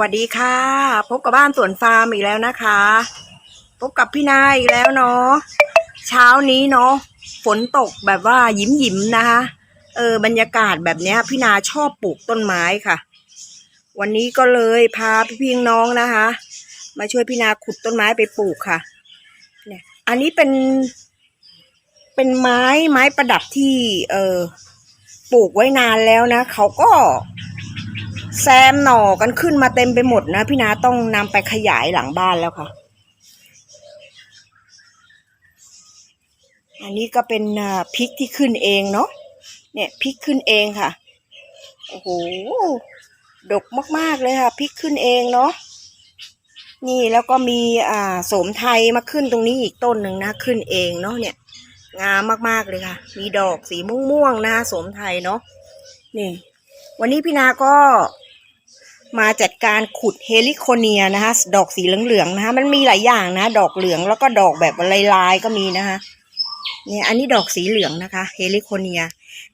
วัสดีค่ะ พบกับบ้านสวนฟาร์มอีกแล้วนะคะ พบกับพี่นายอีกแล้วเนาะเช้านี้เนาะฝนตกแบบว่ายิ้มยิ้มนะคะเออบรรยากาศแบบนี้พี่นาชอบปลูกต้นไม้ค่ะ วันนี้ก็เลยพาพี่พี่น้องนะคะ มาช่วยพี่นาขุดต้นไม้ไปปลูกค่ะ เนี่ย อันนี้เป็น เป็นไม้ไม้ประดับที่ เออปลูกไว้นานแล้วนะเขาก็ แซมหน่อกันขึ้นมาเต็มไปหมดนะ พี่นาต้องนำไปขยายหลังบ้านแล้วค่ะ อันนี้ก็เป็นพริกที่ขึ้นเองเนาะเนี่ยพริกขึ้นเองค่ะโอ้โหดกมาก ๆ เลยค่ะพริกขึ้นเองเนาะนี่แล้วก็มีอ่าโสมไทยมาขึ้นตรงนี้อีกต้นหนึ่งนะขึ้นเองเนาะเนี่ย งามมากๆเลยค่ะ มีดอกสีม่วงๆนะคะโสมไทยเนาะนี่ วันนี้พี่นาก็ มาจัดการขุดเฮลิโคเนียนะคะ ดอกสีเหลืองๆนะคะ มันมีหลายอย่างนะ ดอกเหลืองแล้วก็ดอกแบบลายๆก็มีนะคะ เนี่ยอันนี้ดอกสีเหลืองนะคะ เฮลิโคเนีย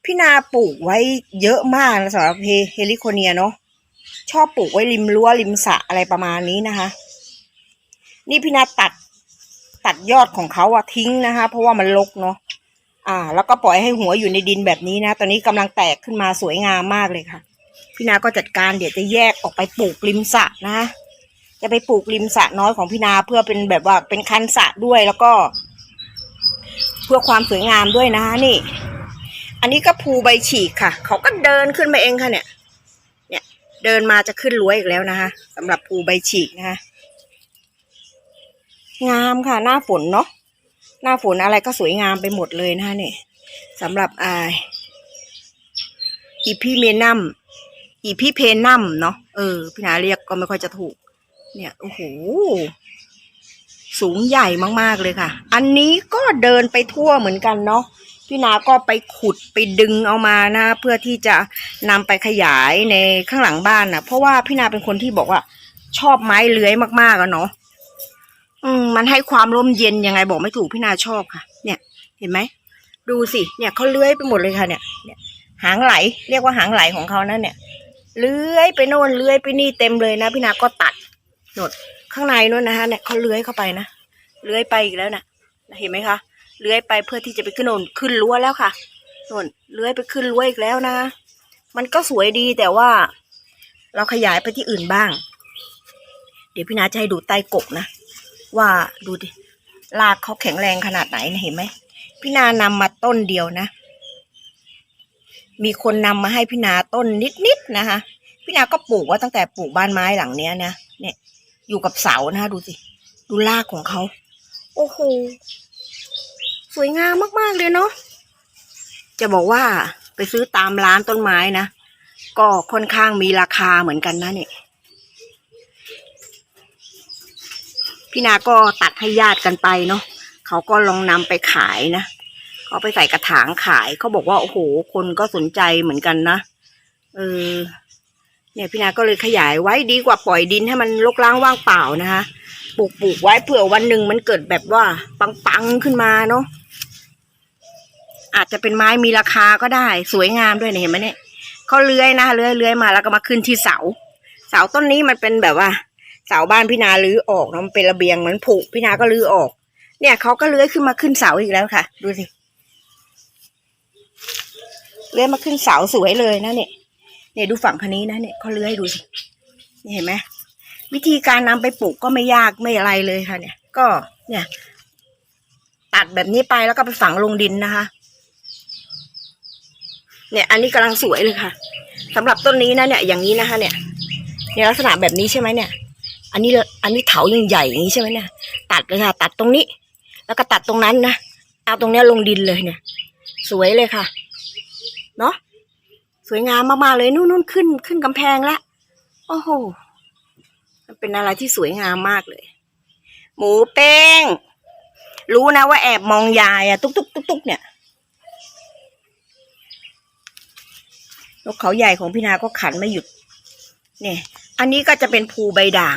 พี่นาปลูกไว้เยอะมากนะสำหรับเฮลิโคเนียเนาะชอบปลูกไว้ริมรั้วริมสระอะไรประมาณนี้นะคะ นี่พี่นาตัดตัดยอดของเขาอะทิ้งนะคะ เพราะว่ามันรกเนาะอ่า แล้วก็ปล่อยให้หัวอยู่ในดินแบบนี้นะ ตอนนี้กำลังแตกขึ้นมาสวยงามมากเลยค่ะ พี่นาก็จัดการเดี๋ยวจะแยกออกไปปลูกริมสระนะคะจะไปปลูกริมสระน้อยของพี่นาเพื่อเป็นแบบว่าเป็นคันสระด้วยแล้วก็ เพื่อความสวยงามด้วยนะคะนี่ อันนี้ก็ภูใบฉีกค่ะ เขาก็เดินขึ้นมาเองค่ะเนี่ย เนี่ย เดินมาจะขึ้นรั้วอีกแล้วนะคะสำหรับภูใบฉีกนะคะงามค่ะ หน้าฝนเนาะหน้าฝนอะไรก็สวยงามไปหมดเลยนะคะเนี่ยสำหรับอ่าอีพีเมนัม อีพี่เพนัมเนาะเออพี่นาเรียกก็ไม่ค่อยจะถูก เนี่ยโอ้โหสูงใหญ่มากๆเลยค่ะ อันนี้ก็เดินไปทั่วเหมือนกันเนาะพี่นาก็ไปขุดไปดึงเอามานะ เพื่อที่จะนำไปขยายในข้างหลังบ้านนะเพราะว่าพี่นาเป็นคนที่บอกว่า ชอบไม้เลื้อยมากๆอะเนาะอืมมันให้ความร่มเย็นยังไงบอกไม่ถูกพี่นาชอบค่ะ เนี่ย เห็นไหมดูสิเนี่ยเขาเลื้อยไปหมดเลยค่ะเนี่ย หางไหล เรียกว่าหางไหลของเขานะเนี่ย เลื้อยไปโน่นเลื้อยไปนี่เต็มเลยนะพี่นาก็ตัดโนดข้างในนู้นนะคะเนี่ยเขาเลื้อยเข้าไปนะเลื้อยไปอีกแล้วนะเห็นไหมคะเลื้อยไปเพื่อที่จะไปขึ้นโน่นขึ้นรั้วแล้วค่ะโน่นเลื้อยไปขึ้นรั้วอีกแล้วนะ มันก็สวยดีแต่ว่า เราขยายไปที่อื่นบ้าง เดี๋ยวพี่นาจะให้ดูใต้กบนะว่าดูดิรากเขาแข็งแรงขนาดไหนนะเห็นไหมพี่นานำมาต้นเดียวนะ มีคนนำมาให้พี่นาต้นนิดๆนะคะ พี่นาก็ปลูกว่าตั้งแต่ปลูกบ้านไม้หลังเนี้ยนะเนี่ย อยู่กับเสานะคะดูสิดูรากของเขาโอ้โหสวยงามมากๆเลยเนาะจะบอกว่าไปซื้อตามร้านต้นไม้นะก็ค่อนข้างมีราคาเหมือนกันนะเนี่ยพี่นาก็ตัดให้ญาติกันไปเนาะเขาก็ลองนำไปขายนะ เขาไปใส่กระถางขายเขาบอกว่าโอ้โห คนก็สนใจเหมือนกันนะเออเนี่ยพี่นาก็เลยขยายไว้ดีกว่าปล่อยดินให้มันรกร้างว่างเปล่านะคะปลูกปลูกไว้เผื่อวันหนึ่งมันเกิดแบบว่า ปังๆขึ้นมาเนาะอาจจะเป็นไม้มีราคาก็ได้ สวยงามด้วยเนี่ยเห็นไหมเนี่ยเขาเลื้อยนะเลื้อยเลื้อยมาแล้วก็มาขึ้นที่เสา เสาต้นนี้มันเป็นแบบว่า เสาบ้านพี่นาลื้อออกนะมันเป็นระเบียงเหมือนผุพี่นาก็ลื้อออก เนี่ยเขาก็เลื้อยขึ้นมาขึ้นเสาอีกแล้วค่ะ ดูสิ เลื้อยมาขึ้นเสาสวยเลยนะเนี่ยเนี่ยดูฝั่งพันนี้นะเนี่ยเขาเลื้อยดูสินี่เห็นไหมวิธีการนำไปปลูกก็ไม่ยากไม่อะไรเลยค่ะ เนี่ย ก็เนี่ย ตัดแบบนี้ไปแล้วก็ไปฝังลงดินนะคะ เนี่ย อันนี้กำลังสวยเลยค่ะสำหรับต้นนี้นะเนี่ย อย่างนี้นะคะ เนี่ยเนี่ยลักษณะแบบนี้ใช่ไหมเนี่ย อันนี้อันนี้เถายังใหญ่อย่างนี้ใช่ไหมเนี่ยตัดเลยค่ะ ตัดตรงนี้ แล้วก็ตัดตรงนั้นนะเอาตรงเนี้ยลงดินเลยเนี่ย สวยเลยค่ะ เนาะสวยงามมากๆเลยนู่นนู่นขึ้นขึ้นกำแพงแล้วโอ้โหมันเป็นอะไรที่สวยงามมากเลย หมูเป้ง รู้นะว่าแอบมองยายอะตุ๊กตุ๊กตุ๊กตุ๊กเนี่ยนกเขาใหญ่ของพี่นาก็ขันไม่หยุด เนี่ย อันนี้ก็จะเป็นภูใบด่าง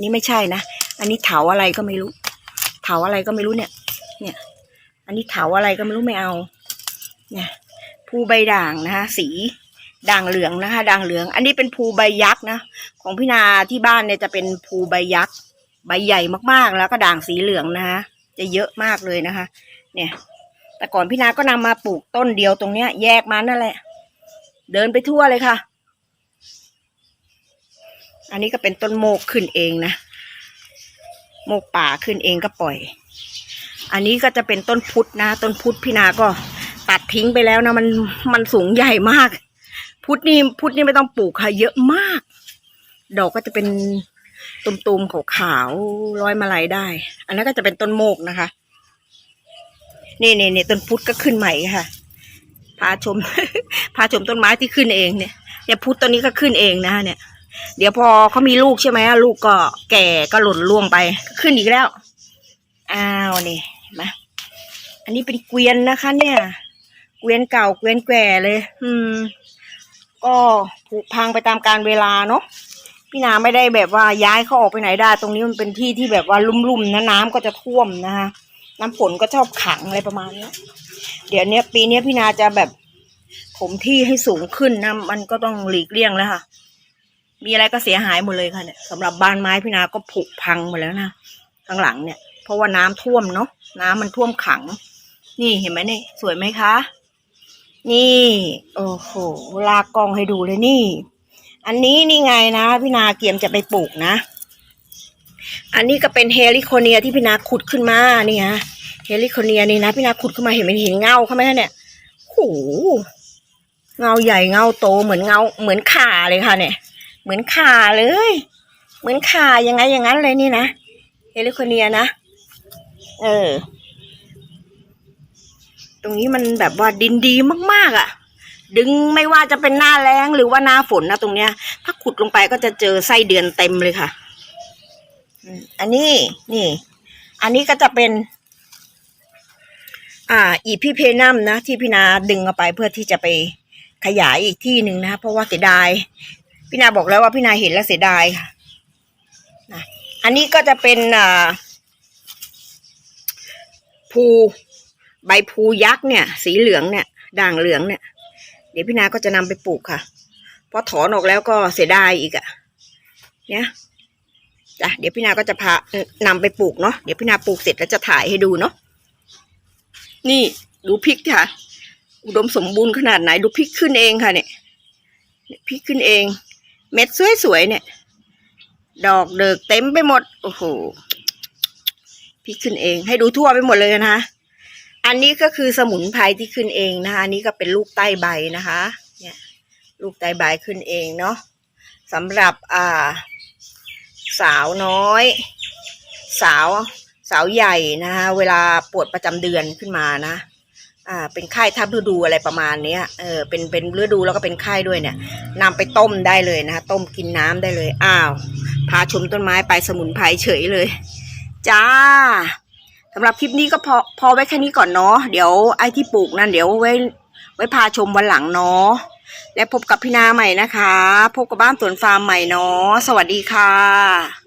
นี่ไม่ใช่นะ อันนี้เถาอะไรก็ไม่รู้ เถาอะไรก็ไม่รู้เนี่ย เนี่ย อันนี้เถาอะไรก็ไม่รู้ไม่เอา เนี่ย ภูใบด่างนะคะสีด่างเหลืองนะคะด่างเหลือง อันนี้เป็นภูใบยักษ์นะของพี่นาที่บ้านเนี่ยจะเป็นภูใบยักษ์ใบใหญ่มากๆ แล้วก็ด่างสีเหลืองนะคะจะเยอะมากเลยนะคะ เนี่ย แต่ก่อนพี่นาก็นำมาปลูกต้นเดียวตรงเนี้ย แยกมานั่นแหละ เดินไปทั่วเลยค่ะ อันนี้ก็เป็นต้นโมกขึ้นเองนะโมกป่าขึ้นเองก็ปล่อย อันนี้ก็จะเป็นต้นพุทธนะ ต้นพุทธพี่นาก็ ตัดทิ้งไปแล้วนะมันมันสูงใหญ่มาก พุทธนี่พุทธนี่ไม่ต้องปลูกค่ะ เยอะมาก ดอกก็จะเป็นตุ่มๆขาวๆร้อยมาลัยได้ อันนั้นก็จะเป็นต้นโมกนะคะ นี่นี่นี่ต้นพุทธก็ขึ้นใหม่ค่ะ พาชม พาชมต้นไม้ที่ขึ้นเองเนี่ยเนี่ยพุทธต้นนี้ก็ขึ้นเองนะคะเนี่ย เดี๋ยวพอเขามีลูกใช่ไหมลูกก็แก่ก็หล่นร่วงไปขึ้นอีกแล้วอ้าวนี่เห็นไหมอันนี้เป็นเกวียนนะคะเนี่ย เกวียนเก่าเกวียนแก่เลย อืม ก็ผุพังไปตามการเวลาเนาะพี่นาไม่ได้แบบว่าย้ายเขาออกไปไหนได้ ตรงนี้มันเป็นที่ที่แบบว่าลุ่มๆนะน้ำก็จะท่วมนะคะน้ำฝนก็ชอบขังอะไรประมาณเนี้ยเดี๋ยวเนี้ยปีเนี้ยพี่นาจะแบบผมที่ให้สูงขึ้นนะมันก็ต้องหลีกเลี่ยงแล้วค่ะ มีอะไรก็เสียหายหมดเลยค่ะเนี่ยสำหรับบ้านไม้พี่นาก็ผุพังหมดแล้วนะข้างหลังเนี่ย เพราะว่าน้ำท่วมเนาะน้ำมันท่วมขัง นี่เห็นไหมนี่สวยไหมคะ นี่ โอ้โห ลากกองให้ดูเลยนี่ อันนี้นี่ไงนะ พี่นาเกียมจะไปปลูกนะ อันนี้ก็เป็นเฮลิโคเนียที่พี่นาขุดขึ้นมานี่ฮะเฮลิโคเนียนี่นะพี่นาขุดขึ้นมาเห็นไหมเห็นเงาเขาไหมคะเนี่ยโอ้โหเงาใหญ่เงาโตเหมือนเงาเหมือนขาเลยค่ะ เนี่ย เหมือนขาเลย เหมือนขายังไงอย่างนั้นเลยนี่นะเฮลิโคเนียนะ เออ ตรงนี้มันแบบว่าดินดีมากๆอะ่ะ ดึงไม่ว่าจะเป็นหน้าแล้งหรือว่าหน้าฝนนะตรงเนี้ย ถ้าขุดลงไปก็จะเจอไส้เดือนเต็มเลยค่ะอันนี้นี่ อันนี้ก็จะเป็น อ่า อีพีเพนัมนะ ที่พี่นาดึงเอาไปเพื่อที่จะไปขยายอีกที่หนึ่งนะเพราะว่าเสียดาย พี่นาบอกแล้วว่าพี่นาเห็นแล้วเสียดายค่ะอันนี้ก็จะเป็นอ่าภู ใบภูยักษ์เนี่ย สีเหลืองเนี่ย ด่างเหลืองเนี่ย เดี๋ยวพี่นาก็จะนำไปปลูกค่ะพราะถอนออกแล้วก็เสียดายอีกอะเนี่ยจ้ะเดี๋ยวพี่นาก็จะพานำไปปลูกเนาะเดี๋ยวพี่นาปลูกเสร็จแล้วจะถ่ายให้ดูเนาะนี่ดูพริกค่ะ อุดมสมบูรณ์ขนาดไหนดูพริกขึ้นเองค่ะเนี่ยพริกขึ้นเอง เม็ดสวยๆเนี่ย ดอกเดิกเต็มไปหมด โอ้โหพริกขึ้นเอง ให้ดูทั่วไปหมดเลยนะคะ อันนี้ก็คือสมุนไพรที่ขึ้นเองนะคะ อันนี้ก็เป็นลูกใต้ใบนะคะ เนี่ยลูกใต้ใบขึ้นเองเนาะสำหรับอ่า สาวน้อย สาวสาวใหญ่นะคะเวลาปวดประจำเดือนขึ้นมานะ อ่า เป็นไข้ทับฤดูอะไรประมาณเนี้ยเออเป็นเป็นฤดูแล้วก็เป็นไข้ด้วยเนี่ยนำไปต้มได้เลยนะคะต้มกินน้ำได้เลย อ้าว พาชมต้นไม้ไปสมุนไพรเฉยเลย จ้า สำหรับคลิปนี้ก็พอพอไว้แค่นี้ก่อนเนาะเดี๋ยวไอ้ที่ปลูกนั่นเดี๋ยวไว้ไว้พาชมวันหลังเนาะและพบกับพี่นาใหม่นะคะ พบกับบ้านสวนฟาร์มใหม่เนาะสวัสดีค่ะ